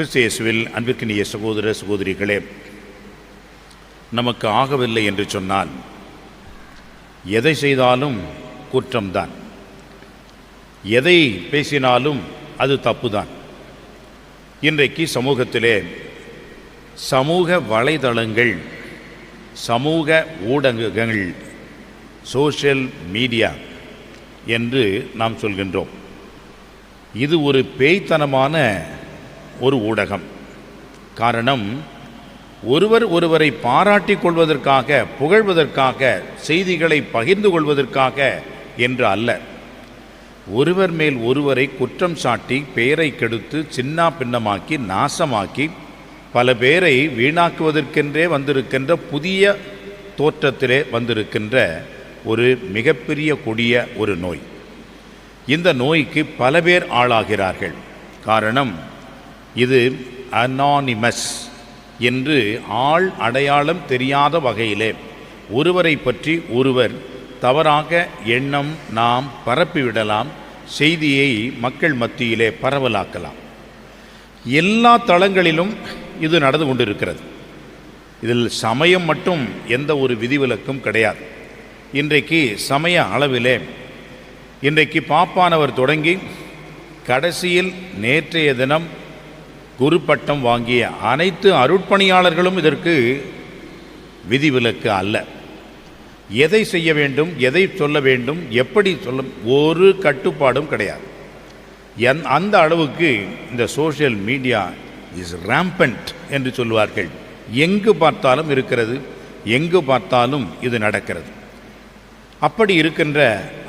கிறிஸ்தியேசுவில் அன்பிற்கினிய சகோதர சகோதரிகளே நமக்கு ஆகவில்லை என்று சொன்னால் எதை செய்தாலும் குற்றம்தான். எதை பேசினாலும் அது தப்புதான். இன்றைக்கு சமூகத்திலே சமூக வலைதளங்கள் சமூக ஊடகங்கள் சோஷியல் மீடியா என்று நாம் சொல்கின்றோம். இது ஒரு பேய்த்தனமான ஒரு ஊடகம். காரணம் ஒருவர் ஒருவரை பாராட்டி கொள்வதற்காக புகழ்வதற்காக செய்திகளை பகிர்ந்து கொள்வதற்காக என்று அல்ல. ஒருவர் மேல் ஒருவரை குற்றம் சாட்டி பெயரை கெடுத்து சின்னா பின்னமாக்கி நாசமாக்கி பல பேரை வீணாக்குவதற்கென்றே வந்திருக்கின்ற புதிய தோற்றத்திலே வந்திருக்கின்ற ஒரு மிகப்பெரிய கொடிய ஒரு நோய். இந்த நோய்க்கு பல பேர் ஆளாகிறார்கள். காரணம் இது அனானிமஸ் என்று ஆள் அடையாளம் தெரியாத வகையிலே. ஒருவரை பற்றி ஒருவர் தவறாக எண்ணம் நாம் பரப்பிவிடலாம் செய்தியை மக்கள் மத்தியிலே பரவலாக்கலாம். எல்லா தளங்களிலும் இது நடந்து கொண்டிருக்கிறது. இதில் சமயம் மட்டும் எந்த ஒரு விதிவிலக்கும் கிடையாது. இன்றைக்கு சமய அளவிலே இன்றைக்கு பாப்பானவர் தொடங்கி கடைசியில் நேற்றைய தினம் குரு பட்டம் வாங்கிய அனைத்து அருட்பணியாளர்களும் இதற்கு விதிவிலக்கு அல்ல. எதை செய்ய வேண்டும் எதை சொல்ல வேண்டும் எப்படி சொல்ல ஒரு கட்டுப்பாடும் கிடையாது. என் அந்த அளவுக்கு இந்த சோஷியல் மீடியா இஸ் ரேம்பண்ட் என்று சொல்வார்கள். எங்கு பார்த்தாலும் இருக்கிறது எங்கு பார்த்தாலும் இது நடக்கிறது. அப்படி இருக்கின்ற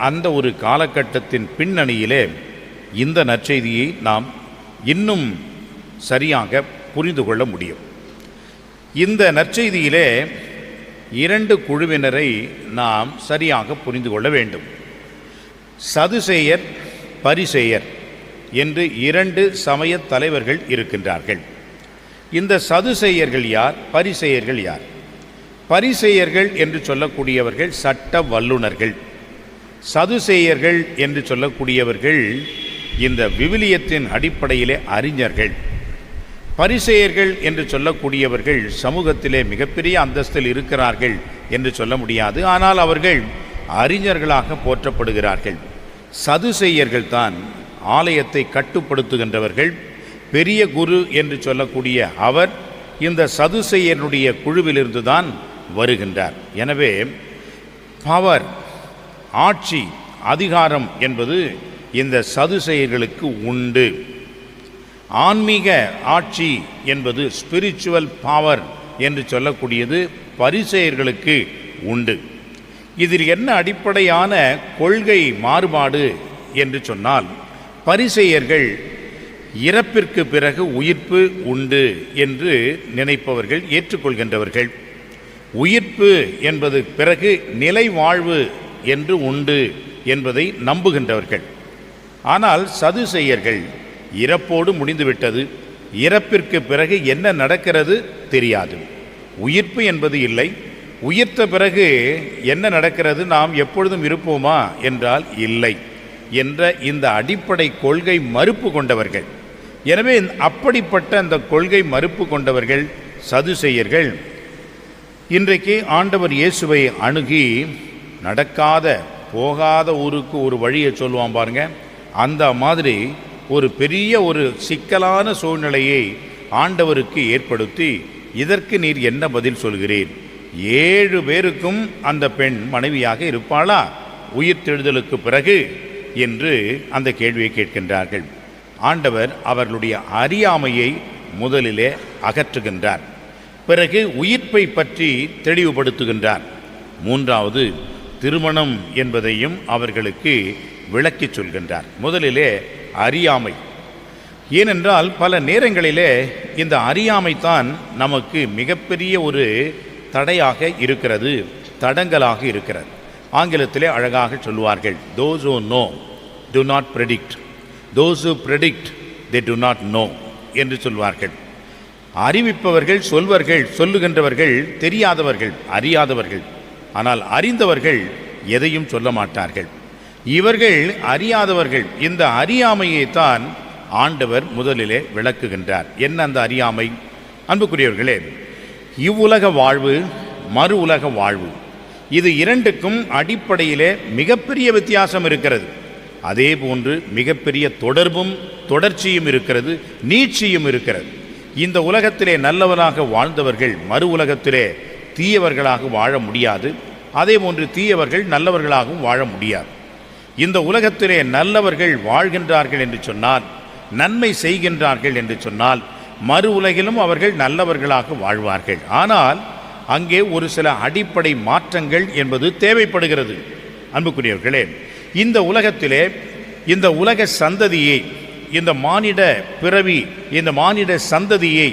அந்த ஒரு காலகட்டத்தின் பின்னணியிலே இந்த நற்செய்தியை நாம் இன்னும் சரியாக புரிந்து கொள்ள முடியும். இந்த நற்செய்தியிலே இரண்டு குழுவினரை நாம் சரியாக புரிந்து கொள்ள வேண்டும். சதுசேயர் பரிசேயர் என்று இரண்டு சமய தலைவர்கள் இருக்கின்றார்கள். இந்த சதுசேயர்கள் யார்? பரிசேயர்கள் யார்? பரிசேயர்கள் என்று சொல்லக்கூடியவர்கள் சட்ட வல்லுனர்கள் சதுசேயர்கள் என்று சொல்லக்கூடியவர்கள் இந்த விவிலியத்தின் அடிப்படையிலே அறிஞர்கள். பரிசேயர்கள் என்று சொல்லக்கூடியவர்கள் சமூகத்திலே மிகப்பெரிய அந்தஸ்தில் இருக்கிறார்கள் என்று சொல்ல முடியாது. ஆனால் அவர்கள் அறிஞர்களாக போற்றப்படுகிறார்கள். சதுசெய்யர்கள் தான் ஆலயத்தை கட்டுப்படுத்துகின்றவர்கள். பெரிய குரு என்று சொல்லக்கூடிய அவர் இந்த சதுசெய்யனுடைய குழுவிலிருந்து தான் வருகின்றார். எனவே பவர் ஆட்சி அதிகாரம் என்பது இந்த சதுசெயர்களுக்கு உண்டு. ஆன்மீக ஆட்சி என்பது ஸ்பிரிச்சுவல் பவர் என்று சொல்லக்கூடியது பரிசெயர்களுக்கு உண்டு. இதில் என்ன அடிப்படையான கொள்கை மாறுபாடு என்று சொன்னால் பரிசெயர்கள் இறப்பிற்கு பிறகு உயிர்ப்பு உண்டு என்று நினைப்பவர்கள் ஏற்றுக்கொள்கின்றவர்கள். உயிர்ப்பு என்பது பிறகு நிலை வாழ்வு என்று உண்டு என்பதை நம்புகின்றவர்கள். ஆனால் சதுசெயர்கள் இறப்போடு முடிந்துவிட்டது. இறப்பிற்கு பிறகு என்ன நடக்கிறது தெரியாது. உயிர்ப்பு என்பது இல்லை. உயிர்த்த பிறகு என்ன நடக்கிறது? நாம் எப்பொழுதும் இருப்போமா? என்றால் இல்லை என்ற இந்த அடிப்படை கொள்கை மறுப்பு கொண்டவர்கள். எனவே அப்படிப்பட்ட அந்த கொள்கை மறுப்பு கொண்டவர்கள் சதுசெயர்கள். இன்றைக்கு ஆண்டவர் இயேசுவை அணுகி நடக்காத போகாத ஊருக்கு ஒரு வழியை சொல்லுவான் பாருங்க. அந்த மாதிரி ஒரு பெரிய ஒரு சிக்கலான சூழ்நிலையை ஆண்டவருக்கு ஏற்படுத்தி இதற்கு நீர் என்ன பதில் சொல்கிறீர்? ஏழு பேருக்கும் அந்த பெண் மனைவியாக இருப்பாளா? உயிர்த்தெழுதலுக்கு பிறகு? என்று அந்த கேள்வியை கேட்கின்றார்கள். ஆண்டவர் அவர்களுடைய அறியாமையை முதலிலே அகற்றுகின்றார். பிறகு உயிர்ப்பை பற்றி தெளிவுபடுத்துகின்றார். மூன்றாவது திருமணம் என்பதையும் அவர்களுக்கு விளக்கிச் சொல்கின்றார். முதலிலே அறியாமை. ஏனென்றால் பல நேரங்களிலே இந்த அறியாமைத்தான் நமக்கு மிகப்பெரிய ஒரு தடையாக இருக்கிறது தடங்கலாக இருக்கிறது. ஆங்கிலத்திலே அழகாக சொல்லுவார்கள் those who know do not predict those who predict they do not know என்று சொல்வார்கள். அறிவிப்பவர்கள் சொல்வர்கள் சொல்லுகின்றவர்கள் தெரியாதவர்கள் அறியாதவர்கள். ஆனால் அறிந்தவர்கள் எதையும் சொல்ல மாட்டார்கள். இவர்கள் அறியாதவர்கள். இந்த அறியாமையை தான் ஆண்டவர் முதலிலே விளக்குகின்றார். என்ன அந்த அறியாமை? அன்புக்குரியவர்களே இவ்வுலக வாழ்வு மறு உலக வாழ்வு. இது இரண்டுக்கும் அடிப்படையிலே மிகப்பெரிய வித்தியாசம் இருக்கிறது. அதே போன்று மிகப்பெரிய தொடர்பும் தொடர்ச்சியும் இருக்கிறது நீட்சியும் இருக்கிறது. இந்த உலகத்திலே நல்லவராக வாழ்ந்தவர்கள் மறு உலகத்திலே தீயவர்களாக வாழ முடியாது. அதே போன்று தீயவர்கள் நல்லவர்களாகவும் வாழ முடியாது. இந்த உலகத்திலே நல்லவர்கள் வாழ்கின்றார்கள் என்று சொன்னால் நன்மை செய்கின்றார்கள் என்று சொன்னால் மறு உலகிலும் அவர்கள் நல்லவர்களாக வாழ்வார்கள். ஆனால் அங்கே ஒரு சில அடிப்படை மாற்றங்கள் என்பது தேவைப்படுகிறது. அன்புக்குரியவர்களே இந்த உலகத்திலே இந்த உலக சந்ததியை இந்த மானிட பிறவி இந்த மானிட சந்ததியை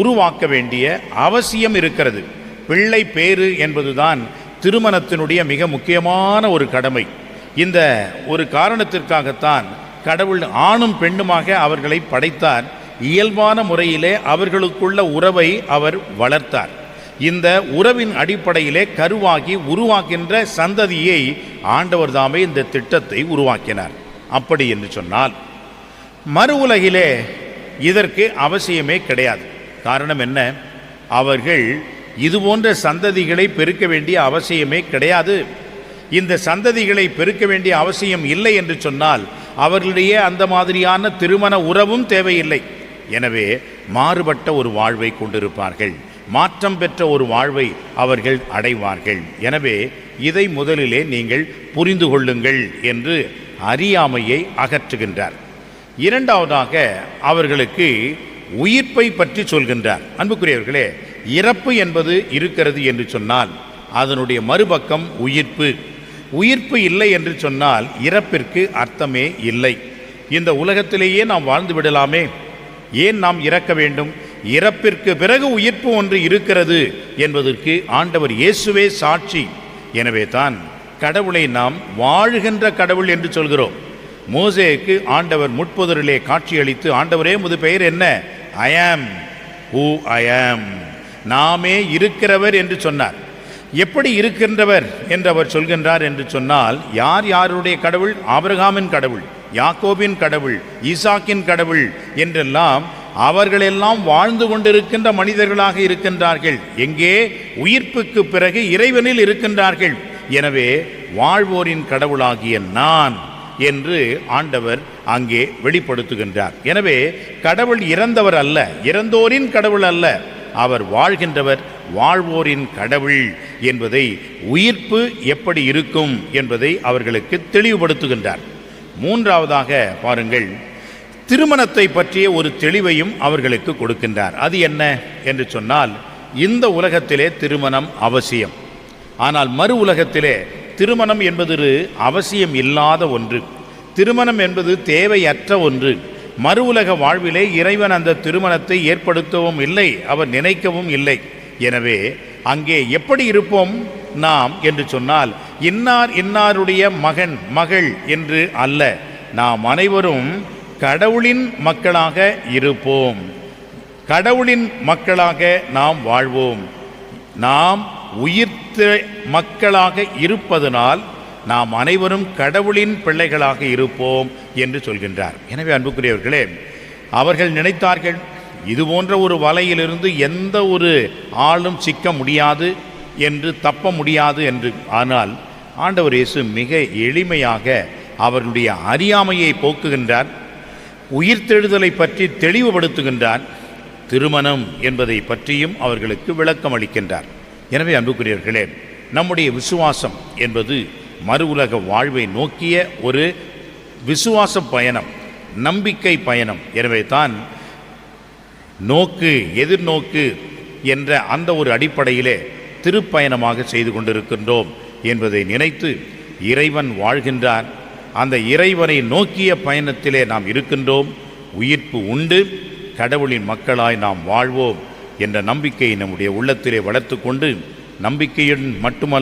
உருவாக்க வேண்டிய அவசியம் இருக்கிறது. பிள்ளை பேறு என்பதுதான் திருமணத்தினுடைய மிக முக்கியமான ஒரு கடமை. இந்த ஒரு காரணத்திற்காகத்தான் கடவுள் ஆணும் பெண்ணுமாக அவர்களை படைத்தார். இயல்பான முறையிலே அவர்களுக்குள்ள உறவை அவர் வளர்த்தார். இந்த உறவின் அடிப்படையிலே கருவாகி உருவாக்கின்ற சந்ததியை ஆண்டவர் தாமே இந்த திட்டத்தை உருவாக்கினார். அப்படி என்று சொன்னால் மறு உலகிலே இதற்கு அவசியமே கிடையாது. காரணம் என்ன? அவர்கள் இது போன்ற சந்ததிகளை பெருக்க வேண்டிய அவசியமே கிடையாது. இந்த சந்ததிகளை பெருக்க வேண்டிய அவசியம் இல்லை என்று சொன்னால் அவர்களிடையே அந்த மாதிரியான திருமண உறவும் தேவையில்லை. எனவே மாறுபட்ட ஒரு வாழ்வை கொண்டிருப்பார்கள். மாற்றம் பெற்ற ஒரு வாழ்வை அவர்கள் அடைவார்கள். எனவே இதை முதலிலே நீங்கள் புரிந்து கொள்ளுங்கள் என்று அறியாமையை அகற்றுகின்றார். இரண்டாவதாக அவர்களுக்கு உயிர்ப்பை பற்றி சொல்கின்றார். அன்புக்குரியவர்களே இறப்பு என்பது இருக்கிறது என்று சொன்னால் அதனுடைய மறுபக்கம் உயிர்ப்பு. உயிர்ப்பு இல்லை என்று சொன்னால் இறப்பிற்கு அர்த்தமே இல்லை. இந்த உலகத்திலேயே நாம் வாழ்ந்து விடலாமே. ஏன் நாம் இறக்க வேண்டும்? இறப்பிற்கு பிறகு உயிர்ப்பு ஒன்று இருக்கிறது என்பதற்கு ஆண்டவர் இயேசுவே சாட்சி. எனவே தான் கடவுளை நாம் வாழுகின்ற கடவுள் என்று சொல்கிறோம். மோசேக்கு ஆண்டவர் முட்புதரிலே காட்சியளித்து ஆண்டவரே முது பெயர் என்ன? ஐ ஆம் ஹூ ஐ ஆம் நாமே இருக்கிறவர் என்று சொன்னார். எப்படி இருக்கின்றவர் என்று அவர் சொல்கின்றார் என்று சொன்னால் யார் யாருடைய கடவுள்? ஆபிரகாமின் கடவுள் யாக்கோபின் கடவுள் ஈசாக்கின் கடவுள் என்றெல்லாம் அவர்களெல்லாம் வாழ்ந்து கொண்டிருக்கின்ற மனிதர்களாக இருக்கின்றார்கள். எங்கே? உயிர்ப்புக்கு பிறகு இறைவனில் இருக்கின்றார்கள். எனவே வாழ்வோரின் கடவுளாகிய நான் என்று ஆண்டவர் அங்கே வெளிப்படுத்துகின்றார். எனவே கடவுள் இறந்தவர் அல்ல இறந்தோரின் கடவுள் அல்ல. அவர் வாழ்கின்றவர் வாழ்வோரின் கடவுள் என்பதை உயிர்ப்பு எப்படி இருக்கும் என்பதை அவர்களுக்கு தெளிவுபடுத்துகின்றார். மூன்றாவதாக பாருங்கள் திருமணத்தை பற்றிய ஒரு தெளிவையும் அவர்களுக்கு கொடுக்கின்றார். அது என்ன என்று சொன்னால் இந்த உலகத்திலே திருமணம் அவசியம். ஆனால் மறு உலகத்திலே திருமணம் என்பது அவசியம் இல்லாத ஒன்று. திருமணம் என்பது தேவையற்ற ஒன்று. மறு உலக வாழ்விலே இறைவன் அந்த திருமணத்தை ஏற்படுத்தவும் இல்லை அவர் நினைக்கவும் இல்லை. எனவே அங்கே எப்படி இருப்போம் நாம் என்று சொன்னால் இன்னார் இன்னாருடைய மகன் மகள் என்று அல்ல. நாம் அனைவரும் கடவுளின் மக்களாக இருப்போம். கடவுளின் மக்களாக நாம் வாழ்வோம். நாம் உயிர்த்த மக்களாக இருப்பதனால் நாம் அனைவரும் கடவுளின் பிள்ளைகளாக இருப்போம் என்று சொல்கின்றார். எனவே அன்புக்குரியவர்களே அவர்கள் நினைத்தார்கள் இது போன்ற ஒரு வலையிலிருந்து எந்த ஒரு ஆளும் சிக்க முடியாது என்று தப்ப முடியாது என்று. ஆனால் ஆண்டவர் இயேசு மிக எளிமையாக அவர்களுடைய அறியாமையை போக்குகின்றார் உயிர்த்தெழுதலை பற்றி தெளிவுபடுத்துகின்றார் திருமணம் என்பதை பற்றியும் அவர்களுக்கு விளக்கம் அளிக்கின்றார் எனவே அன்புக்குரியவர்களே நம்முடைய விசுவாசம் என்பது மறு உலக வாழ்வை நோக்கிய ஒரு விசுவாச பயணம் நம்பிக்கை பயணம். எனவே தான் நோக்கு எதிர்நோக்கு என்ற அந்த ஒரு அடிப்படையிலே திருப்பயணமாக செய்து கொண்டிருக்கின்றோம் என்பதை நினைத்து இறைவன் வாழ்கின்றார். அந்த இறைவனை நோக்கிய பயணத்திலே நாம் இருக்கின்றோம். உயிர்ப்பு உண்டு. கடவுளின் மக்களாய் நாம் வாழ்வோம் என்ற நம்பிக்கையை நம்முடைய உள்ளத்திலே வளர்த்து கொண்டு நம்பிக்கையுடன் மட்டுமல்ல